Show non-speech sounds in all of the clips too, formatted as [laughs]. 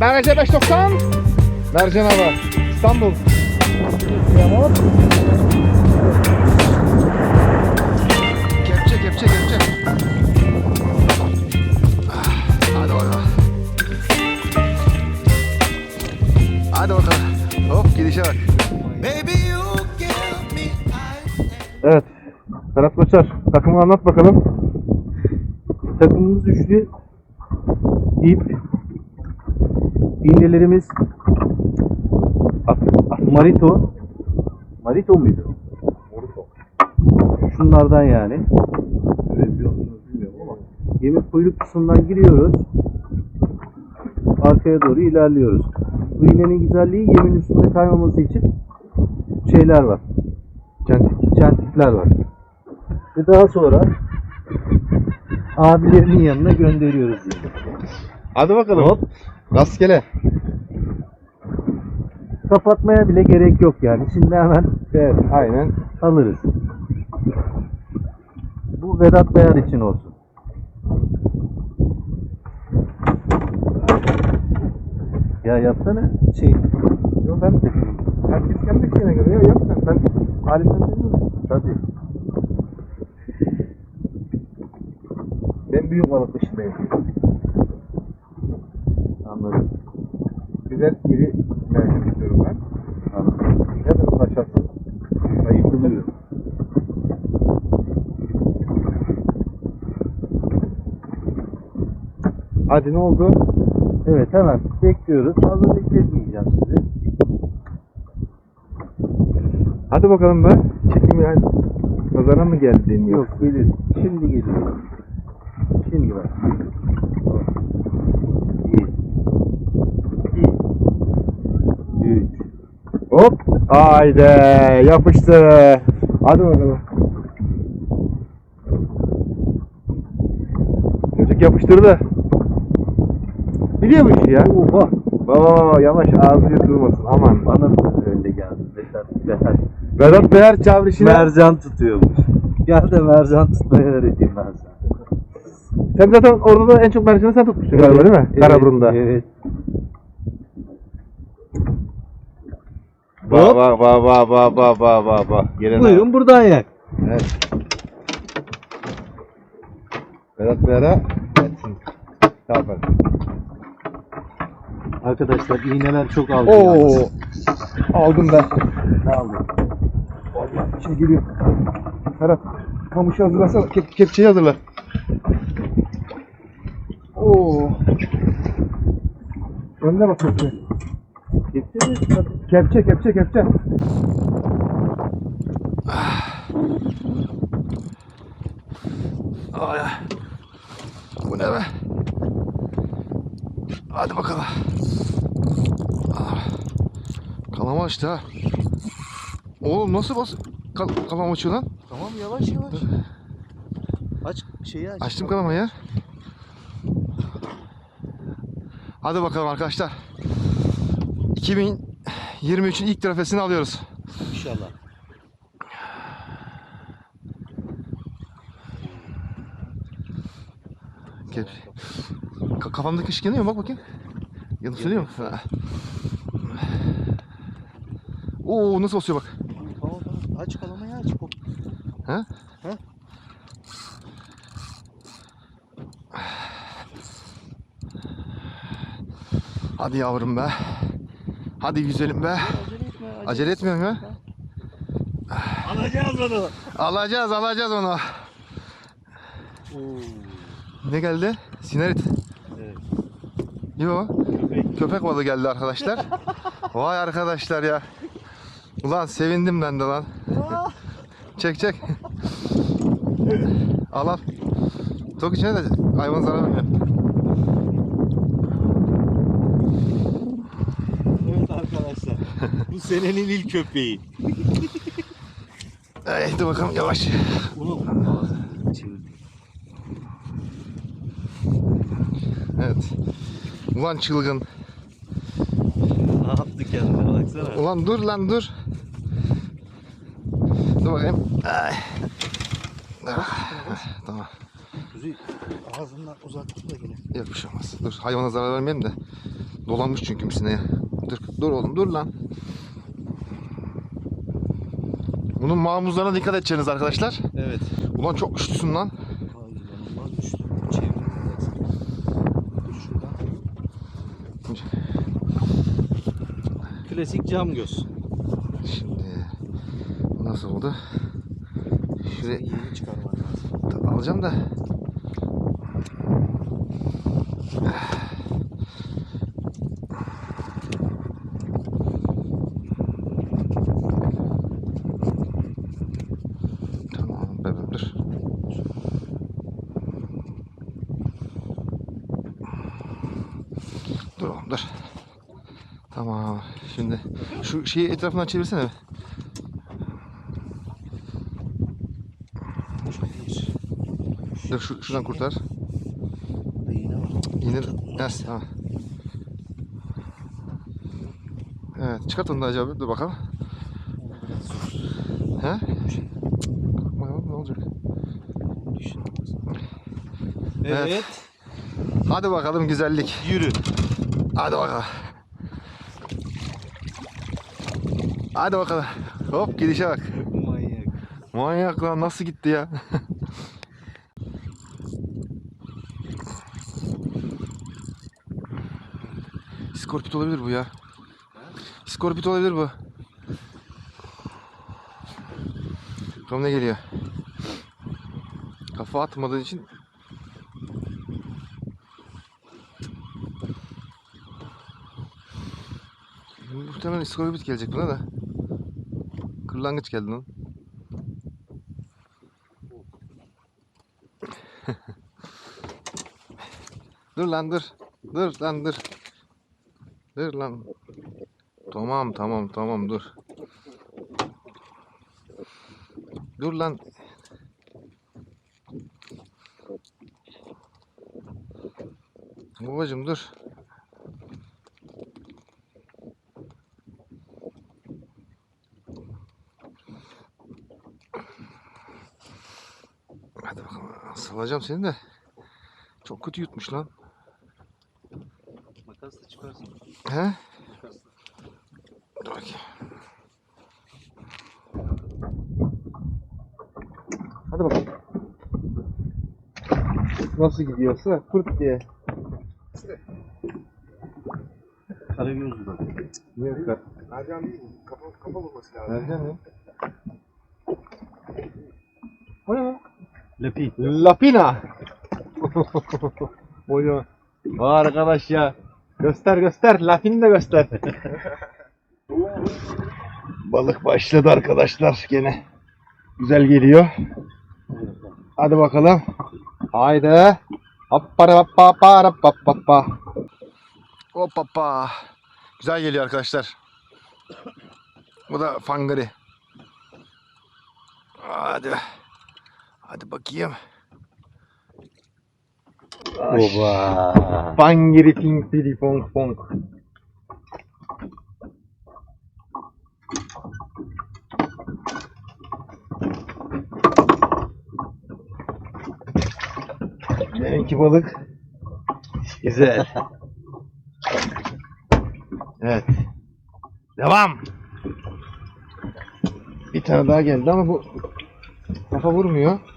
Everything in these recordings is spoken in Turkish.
BRC 590. Mercan Hava. İstanbul. Kepçe kepçe kepçe. Ah, Hadi bakalım. Hadi bakalım. Hop gidişe bak. Evet. Ferhat Koçar takımı anlat bakalım. Takımımız üçlü. İp. İğnelerimiz Marito. Marito muydu? Şunlardan yani. Musunuz bilmiyorum ama. Gemi kuyruk kısmından giriyoruz. Arkaya doğru ilerliyoruz. Bu iğnenin güzelliği yemin üstünde kaymaması için şeyler var. Çentik, çentikler var. Ve daha sonra abilerinin yanına gönderiyoruz. Hadi bakalım. Hop. Rastgele. Kapatmaya bile gerek yok yani. Şimdi hemen Evet aynen. alırız. Bu Vedat Bayar için olsun. Ya yapsana şey. Yo ben herkes kendi şeyine göre ya yap sen. Ben halimden memnunum. Tabii. Ben büyük balık peşindeyim. Güzel iri mercan istiyorum ben. Ne durumda aşağısı? Ayıkılıyor. Hadi ne oldu? Evet hemen bekliyoruz. Fazla bekletmeyeceğim sizi. Hadi bakalım be. Çekim yani. Pazara mı geldin Yok gelir. Şimdi geliyor. Şimdi bak. Bir. İki. Üç. Hop. Haydi yapıştı. Hadi bakalım. Çocuk yapıştırdı. Biliyormuş ya. Oha. Baba yavaş ağzı yırtılmasın aman. Bana öyle geldi? Vedat, Vedat. Vedat Beyar çavrişine. Mercan tutuyormuş. Gel de mercan tutmayı öğreteyim ben sana. Sen zaten orada da en çok mercanı sen tutmuşsun galiba değil mi? Evet, Karaburun'da. Evet. Hop. Ba ba ba ba ba ba ba ba. Buyurun abi. buradan yak. Evet. Berat Beyra. Etsin. Sağ. Arkadaşlar iğneler çok aldı. Oo. Yani. Aldım ben. Ne aldın? Vallahi şimdi şey geliyor. Berat. Kamışı hazırlasana. Kep kepçeyi hazırla. Oo. Önüne bak kepçeye. Kepçe mi? Kepçe kepçe kepçe. Ay. Bu ne be? Hadi bakalım. Ah. Kalama açtı ha. Oğlum nasıl bas kal kalama açıyor lan? Tamam yavaş yavaş. Aç şeyi aç. Açtım kalamayı. Hadi bakalım arkadaşlar. 2023'ün ilk trofesini alıyoruz. İnşallah. Ka- kafamdaki ışık yanıyor mu? Bak bakayım. Yanıp sönüyor mu? Ha. Oo nasıl basıyor bak. Tamam tamam. Aç kalamayı aç. Ha? Hadi yavrum be. Hadi güzelim be. Acele etme. Acele etmiyorum ya. Alacağız onu. Alacağız alacağız onu. Oo. Ne geldi? Sinerit. Evet. Yo. Köpek balığı geldi arkadaşlar. Vay arkadaşlar ya. Ulan sevindim ben de lan. çek çek. al al. Tok içine de hayvan zarar vermiyor. Evet arkadaşlar. Bu senenin ilk köpeği. [laughs] Dur bakalım yavaş. Ağzını. Evet. Ulan çılgın. Ne yaptı kendine baksana. Ulan dur lan dur. Dur bakayım. Ay. Ah, tamam. Kuzey ağzından uzak tut da yine. Yok bir şey olmaz. Dur hayvana zarar vermeyelim de. Dolanmış çünkü misineye. Dur, dur oğlum dur lan. Bunun mamuzlarına dikkat edeceksiniz arkadaşlar. Evet. Ulan çok güçlüsün lan. Klasik cam göz. Şimdi nasıl oldu? Şuraya Yeni çıkarman lazım. alacağım da. Tamam bebeğim dur. Dur oğlum dur. Tamam. Şimdi şu şeyi etrafından çevirsene. Dur şu, şuradan kurtar. İğne yes, tamam. Evet çıkart onu da acaba dur bakalım. He? Ya, ne olacak? Evet. Evet. Hadi bakalım güzellik. Yürü. Hadi bakalım. Hadi bakalım. Hop gidişe bak. Manyak. Manyak lan nasıl gitti ya? [laughs] Skorpit olabilir bu ya. Skorpit olabilir bu. Bakalım ne geliyor. Kafa atmadığı için Muhtemelen iskorpit gelecek buna da. Kırlangıç geldi lan. [laughs] dur lan dur. Dur lan dur. Dur lan. Tamam tamam tamam dur. Dur lan. Babacım dur. Hadi bakalım. Salacağım seni de. Çok kötü yutmuş lan. Makas da çıkarsın. He? Dur bakayım. Hadi bakalım. Nasıl gidiyorsa kurt diye. Karagöz bu da. Ne kadar? Mercan değil? Kafa, kafa bulması lazım. Nereden ya? O ne lan? Lapi. Lapina. [laughs] Vay arkadaş ya. Göster göster. Lapini de göster. [laughs] Balık başladı arkadaşlar gene. Güzel geliyor. Hadi bakalım. Haydi. Hoppara hoppa para hoppa hoppa. Hop hoppa. Güzel geliyor arkadaşlar. Bu da fangari. Hadi. Hadi bakayım. Oba. Fangiri ping pidi pong pong. Benimki balık. Güzel. Evet. Devam. Bir tane daha geldi ama bu kafa vurmuyor.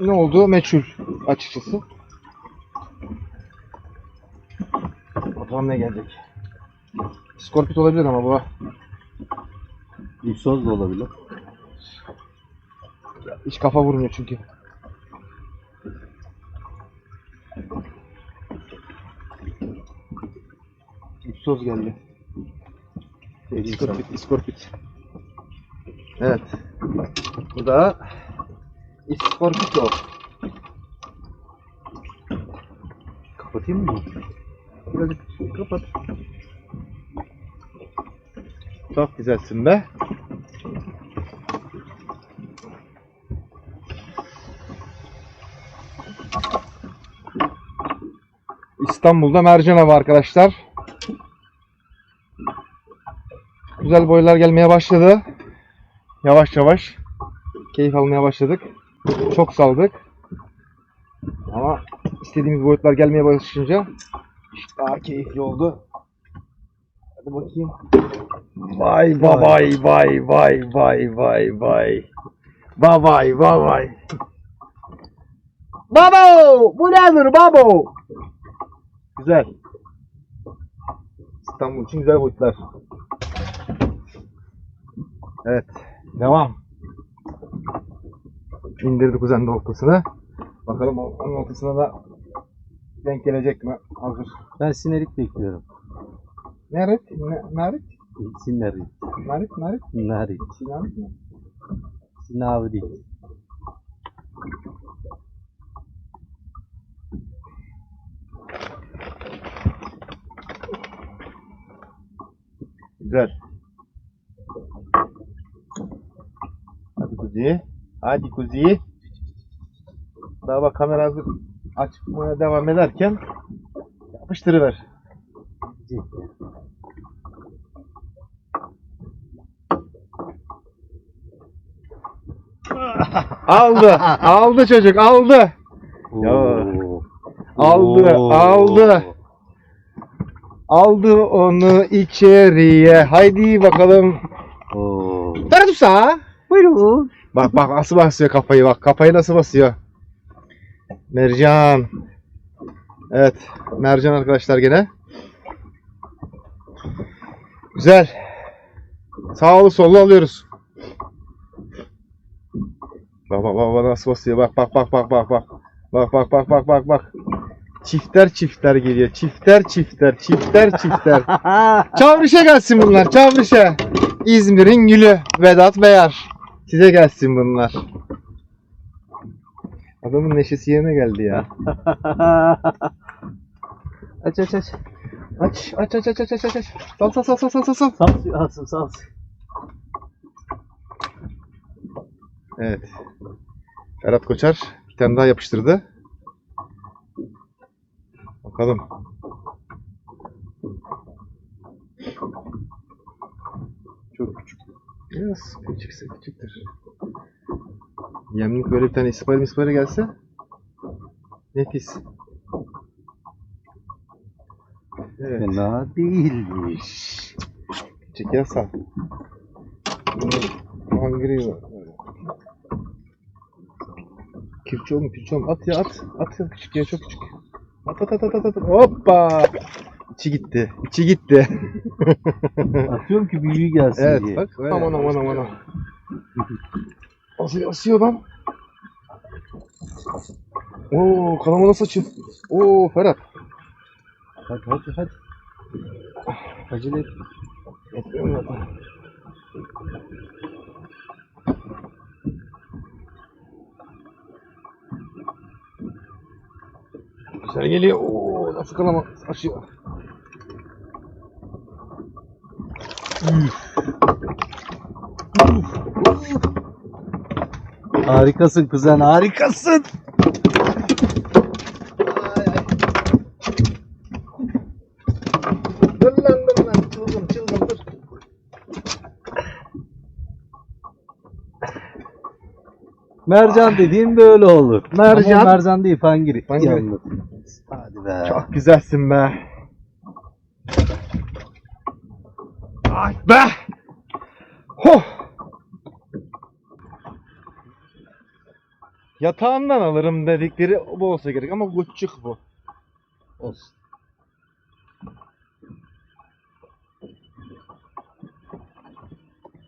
Ne olduğu meçhul açıkçası. Bakalım ne gelecek. Skorpit olabilir ama bu. İpsoz da olabilir. Hiç kafa vurmuyor çünkü. İpsoz geldi. İskorpit, iskorpit. Evet. Bu da iskorpito. Kapatayım mı? Birazcık kapat. Çok güzelsin be. İstanbul'da mercan avı arkadaşlar. Güzel boylar gelmeye başladı. Yavaş yavaş keyif almaya başladık. Çok saldık. Ama istediğimiz boyutlar gelmeye başlayınca daha keyifli oldu. Hadi bakayım. Vay vay vay vay vay vay vay. Vay vay vay vay. Babo! Bu nedir babo? Güzel. İstanbul için güzel boyutlar. Evet. Devam. İndirdik kuzen de ortasına. Bakalım onun ortasına da denk gelecek mi? Hazır. Ben sinerik bekliyorum. Nerit? Ne, Nerit? Sinerik. Nerit? Nerit? Narik. Nerit mi? Sinavrik. Güzel. Hadi kuzi. Hadi kuzi. Daha bak kamera hazır açmaya devam ederken yapıştırıver. [laughs] Aldı. aldı çocuk aldı. Ya. Aldı, aldı. Aldı onu içeriye. Haydi bakalım. Oo. Taratusa. Buyurun. Bak bak nasıl basıyor kafayı bak. Kafayı nasıl basıyor. Mercan. Evet. Mercan arkadaşlar gene. Güzel. Sağlı sollu alıyoruz. Bak bak bak nasıl basıyor. Bak bak bak bak bak bak. Bak bak bak bak bak bak. Çifter çifter geliyor. Çifter çifter çifter çifter. [laughs] Çavrişe gelsin bunlar. Çavrişe. İzmir'in gülü Vedat Beyar. Size gelsin bunlar. Adamın neşesi yerine geldi ya. aç [laughs] aç aç. Aç aç aç aç aç aç aç. aç. Sal sal sal sal sal sal sal. Sal suyu alsın sal suyu. Evet. Ferhat Koçar bir tane daha yapıştırdı. Bakalım. Çok küçük. Biraz küçükse küçüktür. Yemlik böyle bir tane ispari mispari gelse nefis. Evet. Fena değilmiş. Küçük yasa. Hangri var. Kirço mu pirço mu? At ya at. At ya küçük ya çok küçük. At at at at. at. Hoppa. İçi gitti. İçi gitti. [laughs] Atıyorum ki büyüğü gelsin evet diye. bak. Aman aman aman aman. Asıyor, asıyor lan. Oo kanama nasıl açıyor? Oo Ferhat. Hadi hadi hadi. Acele et. Etmiyorum zaten. Güzel geliyor. Oo, nasıl kalama açıyor. Harikasın kuzen harikasın. Dur lan dur lan. Çılgın çılgın dur. Mercan dediğin böyle olur. Mercan. Ama mercan değil. Fangiri. Yalnız. Hadi be. Çok güzelsin be. Ay be. Ho. Yatağından alırım dedikleri bu olsa gerek ama küçük bu. Olsun.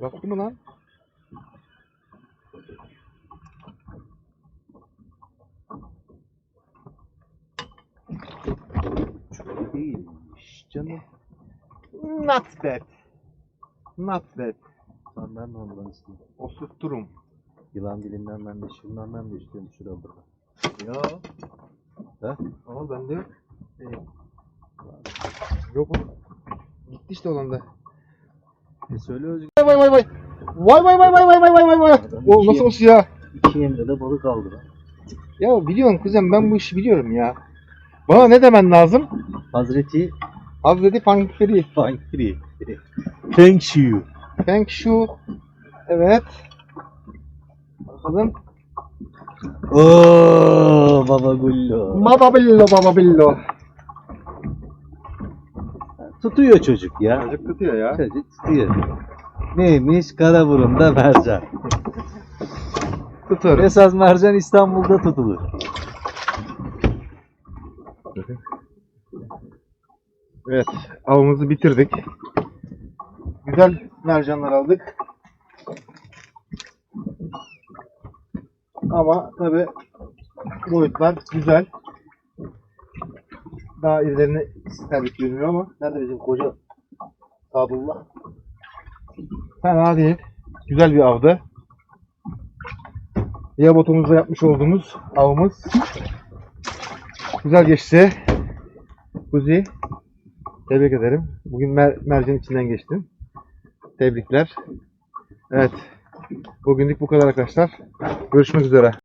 Baktı mı lan? Değilmiş canım. Not bad. Not bad. Sen ben de ondan istiyorum. Osurturum. Yılan dilinden ben de şundan ben de istiyorum şurada burada. Ya. He? Ama bende yok. Yok oğlum. Gitti işte olan da. E söyle Özgür. Vay vay vay. Vay vay vay vay vay vay vay vay vay. O nasıl olsun ya? İki yemde de balık aldı lan. Ya biliyorsun kuzen ben bu işi biliyorum ya. Bana ne demen lazım? Hazreti Hazreti Pankferi. Fangiri. Thank you. Feng Shu. Evet. Bakalım. Oo baba gullo. Baba billo baba billo. Tutuyor çocuk ya. Çocuk tutuyor ya. Çocuk tutuyor. Neymiş? Karaburun'da mercan. Tutar. Esas mercan İstanbul'da tutulur. Evet, avımızı bitirdik. Güzel mercanlar aldık. Ama tabi boyutlar güzel. Daha ilerini isterdik görünüyor ama nerede bizim koca Sadullah? Fena değil. Güzel bir avdı. Yabotumuzda yapmış olduğumuz avımız güzel geçti. Kuzi Tebrik ederim. Bugün mer- mercan içinden geçtin. Tebrikler. Evet. Bugünlük bu kadar arkadaşlar. Görüşmek üzere.